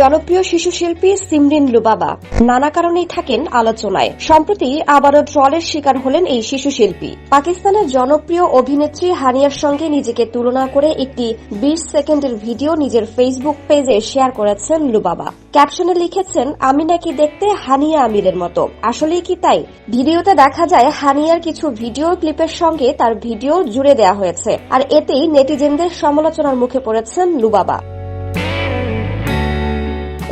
জনপ্রিয় শিশু শিল্পী সিমরিন লুবাবা। নানা কারণেই থাকেন আলোচনায়। সম্প্রতি আবারও ট্রলের শিকার হলেন এই শিশু শিল্পী। পাকিস্তানের জনপ্রিয় অভিনেত্রী হানিয়ার সঙ্গে নিজেকে তুলনা করে একটি বিশ সেকেন্ডের ভিডিও নিজের ফেসবুক পেজে শেয়ার করেছেন লুবাবা। ক্যাপশনে লিখেছেন, আমি নাকি দেখতে হানিয়া আমিরের মতো। আসলেই কি তাই? ভিডিওতে দেখা যায়, হানিয়ার কিছু ভিডিও ক্লিপের সঙ্গে তার ভিডিও জুড়ে দেওয়া হয়েছে। আর এতেই নেটিজেনদের সমালোচনার মুখে পড়েছেন লুবাবা।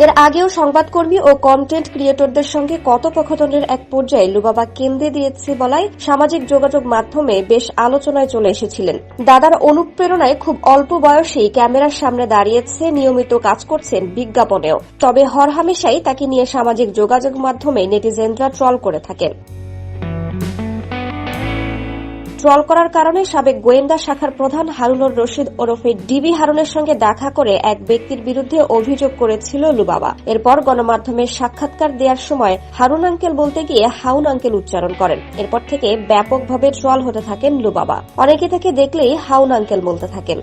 এর আগেও সংবাদকর্মী ও কন্টেন্ট ক্রিয়েটরদের সঙ্গে কথোপকথনের এক পর্যায়ে লুবাবা কেন্দ্রে দিয়েছে বলায় সামাজিক যোগাযোগ মাধ্যমে বেশ আলোচনায় চলে এসেছিলেন। দাদার অনুপ্রেরণায় খুব অল্প বয়সেই ক্যামেরার সামনে দাঁড়িয়েছে, নিয়মিত কাজ করছেন বিজ্ঞাপনেও। তবে হরহামেশাই তাকে নিয়ে সামাজিক যোগাযোগ মাধ্যমে নেটিজেনরা ট্রল করে থাকেন। ট্রল করার কারণে সাবেক গোয়েন্দা শাখার প্রধান হারুনুর রশিদ ওরফে ডিবি হারুনের সঙ্গে দেখা করে এক ব্যক্তির বিরুদ্ধে অভিযোগ করেছিল লুবাবা। এরপর গণমাধ্যমের সাক্ষাৎকার দেওয়ার সময় হারুন আঙ্কেল বলতে গিয়ে হাউন আঙ্কেল উচ্চারণ করেন। এরপর থেকে ব্যাপকভাবে ট্রল হতে থাকেন লুবাবা। অনেকে তাকে দেখলেই হাউন আঙ্কেল বলতে থাকেন।